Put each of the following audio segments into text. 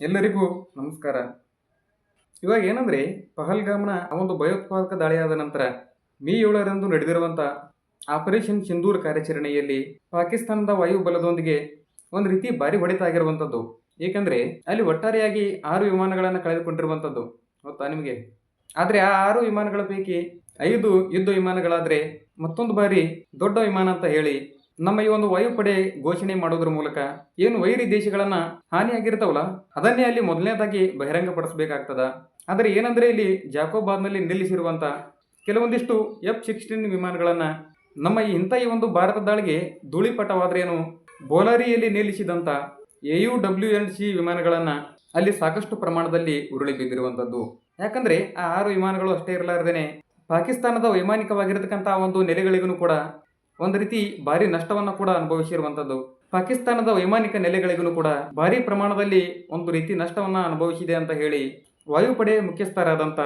ಎಲ್ಲರಿಗೂ ನಮಸ್ಕಾರ. ಇವಾಗ ಏನಂದ್ರೆ, ಪಹಲ್ಗಾಮ್ನ ಒಂದು ಭಯೋತ್ಪಾದಕ ದಾಳಿಯಾದ ನಂತರ ಮೇ ಏಳರಂದು ನಡೆದಿರುವಂಥ ಆಪರೇಷನ್ ಸಿಂಧೂರ್ ಕಾರ್ಯಾಚರಣೆಯಲ್ಲಿ ಪಾಕಿಸ್ತಾನದ ವಾಯುಬಲದೊಂದಿಗೆ ಒಂದು ರೀತಿ ಭಾರಿ ಹೊಡೆತ ಆಗಿರುವಂಥದ್ದು ಏಕೆಂದರೆ, ಅಲ್ಲಿ ಒಟ್ಟಾರೆಯಾಗಿ ಆರು ವಿಮಾನಗಳನ್ನು ಕಳೆದುಕೊಂಡಿರುವಂಥದ್ದು ಗೊತ್ತಾ ನಿಮಗೆ? ಆದರೆ ಆ ಆರು ವಿಮಾನಗಳ ಪೈಕಿ ಐದು ಯುದ್ಧ ವಿಮಾನಗಳಾದರೆ ಮತ್ತೊಂದು ಬಾರಿ ದೊಡ್ಡ ವಿಮಾನ ಅಂತ ಹೇಳಿ ನಮ್ಮ ಈ ಒಂದು ವಾಯುಪಡೆ ಘೋಷಣೆ ಮಾಡೋದ್ರ ಮೂಲಕ ಏನು ವೈರಿ ದೇಶಗಳನ್ನ ಹಾನಿಯಾಗಿರ್ತಾವಲ್ಲ, ಅದನ್ನೇ ಅಲ್ಲಿ ಮೊದಲನೇದಾಗಿ ಬಹಿರಂಗಪಡಿಸಬೇಕಾಗ್ತದ. ಆದರೆ ಏನಂದ್ರೆ ಇಲ್ಲಿ ಜಾಕೋಬಾದ್ನಲ್ಲಿ ನಿಲ್ಲಿಸಿರುವಂತ ಕೆಲವೊಂದಿಷ್ಟು ಎಫ್ ಸಿಕ್ಸ್ಟೀನ್ ವಿಮಾನಗಳನ್ನ ನಮ್ಮ ಈ ಇಂಥ ಈ ಒಂದು ಭಾರತ ದಾಳಿಗೆ ಧೂಳಿಪಟವಾದ್ರೇನು ಬೋಲಾರಿಯಲ್ಲಿ ನಿಲ್ಲಿಸಿದಂಥ A U W N C ವಿಮಾನಗಳನ್ನ ಅಲ್ಲಿ ಸಾಕಷ್ಟು ಪ್ರಮಾಣದಲ್ಲಿ ಉರುಳಿ ಬಿದ್ದಿರುವಂಥದ್ದು. ಯಾಕಂದ್ರೆ ಆ ಆರು ವಿಮಾನಗಳು ಅಷ್ಟೇ ಇರಲಾರ್ದೇನೆ ಪಾಕಿಸ್ತಾನದ ವೈಮಾನಿಕವಾಗಿರತಕ್ಕಂಥ ಒಂದು ನೆಲೆಗಳಿಗೂ ಕೂಡ ಒಂದು ರೀತಿ ಭಾರಿ ನಷ್ಟವನ್ನು ಕೂಡ ಅನುಭವಿಸಿರುವಂಥದ್ದು. ಪಾಕಿಸ್ತಾನದ ವೈಮಾನಿಕ ನೆಲೆಗಳಿಗೂ ಕೂಡ ಭಾರಿ ಪ್ರಮಾಣದಲ್ಲಿ ಒಂದು ರೀತಿ ನಷ್ಟವನ್ನು ಅನುಭವಿಸಿದೆ ಅಂತ ಹೇಳಿ ವಾಯುಪಡೆ ಮುಖ್ಯಸ್ಥರಾದಂಥ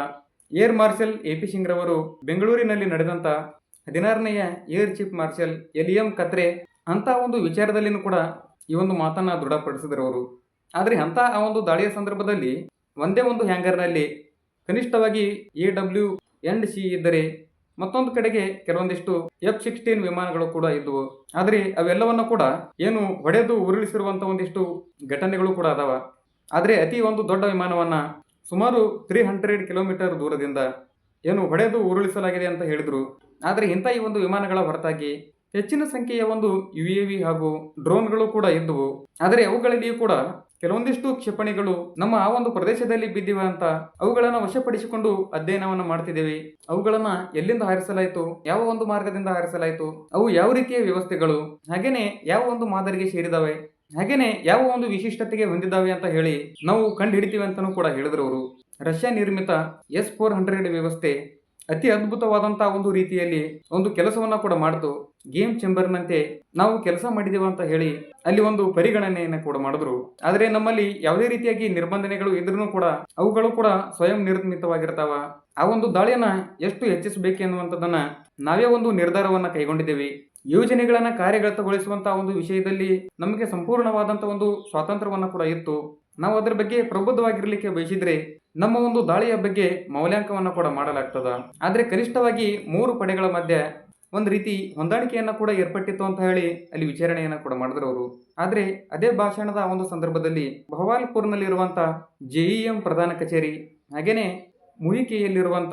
air marshal A P Singh ರವರು ಬೆಂಗಳೂರಿನಲ್ಲಿ ನಡೆದಂಥ ಹದಿನಾರನೆಯ air chief marshal L M Katre ಅಂತ ಒಂದು ವಿಚಾರದಲ್ಲಿನೂ ಕೂಡ ಈ ಒಂದು ಮಾತನ್ನ ದೃಢಪಡಿಸಿದರು ಅವರು ಆದರೆ ಅಂತ ಆ ಒಂದು ದಾಳಿಯ ಸಂದರ್ಭದಲ್ಲಿ ಒಂದೇ ಒಂದು ಹ್ಯಾಂಗರ್ನಲ್ಲಿ ಕನಿಷ್ಠವಾಗಿ ಎ ಡಬ್ಲ್ಯೂ ಎಂಡ್ ಸಿ ಇದ್ದರೆ ಮತ್ತೊಂದು ಕಡೆಗೆ ಕೆಲವೊಂದಿಷ್ಟು ಎಫ್ ಸಿಕ್ಸ್ಟೀನ್ ವಿಮಾನಗಳು ಕೂಡ ಇದ್ದವು ಆದರೆ ಅವೆಲ್ಲವನ್ನು ಕೂಡ ಏನು ಹೊಡೆದು ಉರುಳಿಸಿರುವಂಥ ಒಂದಿಷ್ಟು ಘಟನೆಗಳು ಕೂಡ ಅದಾವ. ಆದರೆ ಅತಿ ಒಂದು ದೊಡ್ಡ ವಿಮಾನವನ್ನ ಸುಮಾರು ತ್ರೀ ಹಂಡ್ರೆಡ್ ಕಿಲೋಮೀಟರ್ ದೂರದಿಂದ ಏನು ಹೊಡೆದು ಉರುಳಿಸಲಾಗಿದೆ ಅಂತ ಹೇಳಿದರು. ಆದರೆ ಇಂಥ ಈ ಒಂದು ವಿಮಾನಗಳ ಹೊರತಾಗಿ ಹೆಚ್ಚಿನ ಸಂಖ್ಯೆಯ ಒಂದು ಯು ಎ ವಿ ಹಾಗೂ ಡ್ರೋನ್ಗಳು ಕೂಡ ಇದ್ದವು. ಆದರೆ ಅವುಗಳಲ್ಲಿಯೂ ಕೂಡ ಕೆಲವೊಂದಿಷ್ಟು ಕ್ಷಿಪಣಿಗಳು ನಮ್ಮ ಆ ಒಂದು ಪ್ರದೇಶದಲ್ಲಿ ಬಿದ್ದಿವೆ ಅಂತ ಅವುಗಳನ್ನು ವಶಪಡಿಸಿಕೊಂಡು ಅಧ್ಯಯನವನ್ನು ಮಾಡ್ತಿದ್ದೇವೆ. ಅವುಗಳನ್ನ ಎಲ್ಲಿಂದ ಹಾರಿಸಲಾಯಿತು, ಯಾವ ಒಂದು ಮಾರ್ಗದಿಂದ ಹಾರಿಸಲಾಯಿತು, ಅವು ಯಾವ ರೀತಿಯ ವ್ಯವಸ್ಥೆಗಳು ಹಾಗೇನೆ ಯಾವ ಒಂದು ಮಾದರಿಗೆ ಸೇರಿದಾವೆ ಹಾಗೇನೆ ಯಾವ ಒಂದು ವಿಶಿಷ್ಟತೆಗೆ ಹೊಂದಿದ್ದಾವೆ ಅಂತ ಹೇಳಿ ನಾವು ಕಂಡು ಹಿಡಿತೀವಿ ಅಂತಾನೂ ಕೂಡ ಹೇಳಿದ್ರು ಅವರು. ರಷ್ಯಾ ನಿರ್ಮಿತ ಎಸ್ ಫೋರ್ ಹಂಡ್ರೆಡ್ ವ್ಯವಸ್ಥೆ ಅತಿ ಅದ್ಭುತವಾದಂತಹ ಒಂದು ರೀತಿಯಲ್ಲಿ ಒಂದು ಕೆಲಸವನ್ನ ಕೂಡ ಮಾಡ್ತು. ಗೇಮ್ ಚೆಂಬರ್ನಂತೆ ನಾವು ಕೆಲಸ ಮಾಡಿದೆವು ಅಂತ ಹೇಳಿ ಅಲ್ಲಿ ಒಂದು ಪರಿಗಣನೆಯನ್ನ ಕೂಡ ಮಾಡಿದ್ರು. ಆದರೆ ನಮ್ಮಲ್ಲಿ ಯಾವುದೇ ರೀತಿಯಾಗಿ ನಿರ್ಬಂಧನೆಗಳು ಇದ್ರೂ ಕೂಡ ಅವುಗಳು ಕೂಡ ಸ್ವಯಂ ನಿರ್ಮಿತವಾಗಿರ್ತಾವ. ಆ ಒಂದು ದಾಳಿಯನ್ನ ಎಷ್ಟು ಹೆಚ್ಚಿಸಬೇಕೆನ್ನುವಂಥದ್ದನ್ನ ನಾವೇ ಒಂದು ನಿರ್ಧಾರವನ್ನ ಕೈಗೊಂಡಿದ್ದೇವೆ. ಯೋಜನೆಗಳನ್ನ ಕಾರ್ಯಗತಗೊಳಿಸುವಂತಹ ಒಂದು ವಿಷಯದಲ್ಲಿ ನಮಗೆ ಸಂಪೂರ್ಣವಾದಂತಹ ಒಂದು ಸ್ವಾತಂತ್ರ್ಯವನ್ನ ಕೂಡ ಇತ್ತು. ನಾವು ಅದರ ಬಗ್ಗೆ ಪ್ರಬುದ್ಧವಾಗಿರ್ಲಿಕ್ಕೆ ಬಯಸಿದ್ರೆ ನಮ್ಮ ಒಂದು ದಾಳಿಯ ಬಗ್ಗೆ ಮೌಲ್ಯಾಂಕವನ್ನು ಕೂಡ ಮಾಡಲಾಗ್ತದ. ಆದರೆ ಕನಿಷ್ಠವಾಗಿ ಮೂರು ಪಡೆಗಳ ಮಧ್ಯೆ ಒಂದು ರೀತಿ ಹೊಂದಾಣಿಕೆಯನ್ನು ಕೂಡ ಏರ್ಪಟ್ಟಿತ್ತು ಅಂತ ಹೇಳಿ ಅಲ್ಲಿ ವಿಚಾರಣೆಯನ್ನ ಕೂಡ ಮಾಡಿದ್ರು ಅವರು. ಆದರೆ ಅದೇ ಭಾಷಣದ ಒಂದು ಸಂದರ್ಭದಲ್ಲಿ ಭವಾಲ್ಪುರ್ನಲ್ಲಿರುವಂತ ಜೆಇಎಂ ಪ್ರಧಾನ ಕಚೇರಿ, ಹಾಗೇನೆ ಮುಹಿಕೆಯಲ್ಲಿರುವಂಥ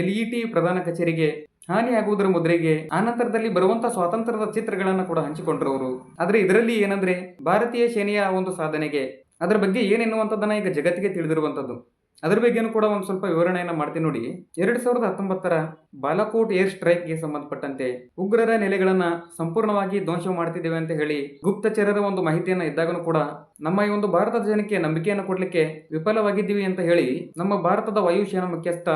ಎಲ್ ಇ ಟಿ ಪ್ರಧಾನ ಕಚೇರಿಗೆ ಹಾನಿಯಾಗುವುದರ ಮುದ್ರೆಗೆ ಆನಂತರದಲ್ಲಿ ಬರುವಂತ ಸ್ವಾತಂತ್ರ್ಯದ ಚಿತ್ರಗಳನ್ನು ಕೂಡ ಹಂಚಿಕೊಂಡ್ರು ಅವರು. ಆದ್ರೆ ಇದರಲ್ಲಿ ಏನಂದ್ರೆ ಭಾರತೀಯ ಸೇನೆಯ ಒಂದು ಸಾಧನೆಗೆ ಅದರ ಬಗ್ಗೆ ಏನೆನ್ನುವಂಥದ್ದನ್ನ ಈಗ ಜಗತ್ತಿಗೆ ತಿಳಿದಿರುವಂಥದ್ದು. ಅದ್ರ ಬಗ್ಗೆನೂ ಕೂಡ ಒಂದು ಸ್ವಲ್ಪ ವಿವರಣೆಯನ್ನು ಮಾಡ್ತೀನಿ ನೋಡಿ. ಎರಡು ಸಾವಿರದ ಹತ್ತೊಂಬತ್ತರ ಬಾಲಾಕೋಟ್ ಏರ್ ಸ್ಟ್ರೈಕ್ಗೆ ಸಂಬಂಧಪಟ್ಟಂತೆ ಉಗ್ರರ ನೆಲೆಗಳನ್ನ ಸಂಪೂರ್ಣವಾಗಿ ಧ್ವಂಸ ಮಾಡ್ತಿದ್ದೇವೆ ಅಂತ ಹೇಳಿ ಗುಪ್ತಚರರ ಒಂದು ಮಾಹಿತಿಯನ್ನು ಇದ್ದಾಗನೂ ಕೂಡ ನಮ್ಮ ಈ ಒಂದು ಭಾರತದ ಜನಕ್ಕೆ ನಂಬಿಕೆಯನ್ನು ಕೊಡಲಿಕ್ಕೆ ವಿಫಲವಾಗಿದ್ದೀವಿ ಅಂತ ಹೇಳಿ ನಮ್ಮ ಭಾರತದ ವಾಯುಸೇನಾ ಮುಖ್ಯಸ್ಥ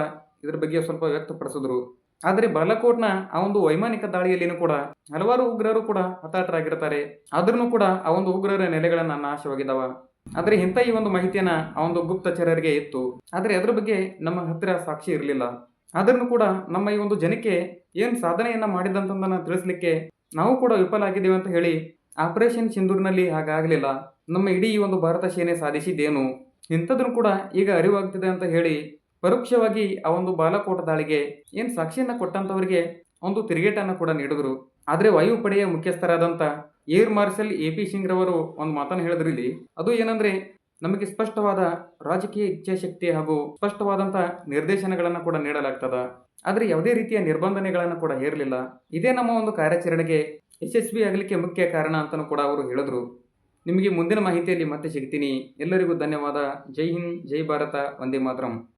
ಇದರ ಬಗ್ಗೆ ಸ್ವಲ್ಪ ವ್ಯಕ್ತಪಡಿಸಿದ್ರು. ಆದರೆ ಬಾಲಾಕೋಟ್ನ ಆ ಒಂದು ವೈಮಾನಿಕ ದಾಳಿಯಲ್ಲಿನೂ ಕೂಡ ಹಲವಾರು ಉಗ್ರರು ಕೂಡ ಹತಾಟರಾಗಿರ್ತಾರೆ ಆದ್ರೂ ಕೂಡ ಆ ಒಂದು ಉಗ್ರರ ನೆಲೆಗಳನ್ನು ನಾಶವಾಗಿದ್ದಾವ ಆದರೆ ಇಂಥ ಈ ಒಂದು ಮಾಹಿತಿಯನ್ನ ಆ ಒಂದು ಗುಪ್ತಚರರಿಗೆ ಇತ್ತು. ಆದರೆ ಅದರ ಬಗ್ಗೆ ನಮ್ಮ ಹತ್ತಿರ ಸಾಕ್ಷಿ ಇರಲಿಲ್ಲ. ಆದ್ರೂ ಕೂಡ ನಮ್ಮ ಈ ಒಂದು ಜನಕ್ಕೆ ಏನು ಸಾಧನೆಯನ್ನ ಮಾಡಿದಂತಂದನ್ನ ತಿಳಿಸ್ಲಿಕ್ಕೆ ನಾವು ಕೂಡ ವಿಫಲ ಆಗಿದ್ದೇವೆ ಅಂತ ಹೇಳಿ ಆಪರೇಷನ್ ಸಿಂಧೂರಿನಲ್ಲಿ ಹಾಗಾಗಲಿಲ್ಲ. ನಮ್ಮ ಇಡೀ ಈ ಒಂದು ಭಾರತ ಸೇನೆ ಸಾಧಿಸಿದ್ದೇನು? ಇಂಥದ್ರೂ ಕೂಡ ಈಗ ಅರಿವಾಗ್ತಿದೆ ಅಂತ ಹೇಳಿ ಪರೋಕ್ಷವಾಗಿ ಆ ಒಂದು ಬಾಲಕೋಟ ದಾಳಿಗೆ ಏನು ಸಾಕ್ಷಿಯನ್ನು ಕೊಟ್ಟಂಥವರಿಗೆ ಒಂದು ತಿರುಗೇಟನ್ನು ಕೂಡ ನೀಡಿದ್ರು. ಆದರೆ ವಾಯುಪಡೆಯ ಮುಖ್ಯಸ್ಥರಾದಂಥ air marshal A P Singh ರವರು ಒಂದು ಮಾತನ್ನು ಹೇಳಿದ್ರಿ ಇಲ್ಲಿ. ಅದು ಏನಂದ್ರೆ, ನಮಗೆ ಸ್ಪಷ್ಟವಾದ ರಾಜಕೀಯ ಇಚ್ಛಾಶಕ್ತಿ ಹಾಗೂ ಸ್ಪಷ್ಟವಾದಂಥ ನಿರ್ದೇಶನಗಳನ್ನು ಕೂಡ ನೀಡಲಾಗ್ತದ. ಆದರೆ ಯಾವುದೇ ರೀತಿಯ ನಿರ್ಬಂಧನೆಗಳನ್ನು ಕೂಡ ಹೇರಲಿಲ್ಲ. ಇದೇ ನಮ್ಮ ಒಂದು ಕಾರ್ಯಾಚರಣೆಗೆ ಯಶಸ್ವಿ ಆಗಲಿಕ್ಕೆ ಮುಖ್ಯ ಕಾರಣ ಅಂತಲೂ ಕೂಡ ಅವರು ಹೇಳಿದ್ರು. ನಿಮಗೆ ಮುಂದಿನ ಮಾಹಿತಿಯಲ್ಲಿ ಮತ್ತೆ ಸಿಗ್ತೀನಿ. ಎಲ್ಲರಿಗೂ ಧನ್ಯವಾದ. ಜೈ ಹಿಂದ್, ಜೈ ಭಾರತ, ವಂದೇ ಮಾತರಂ.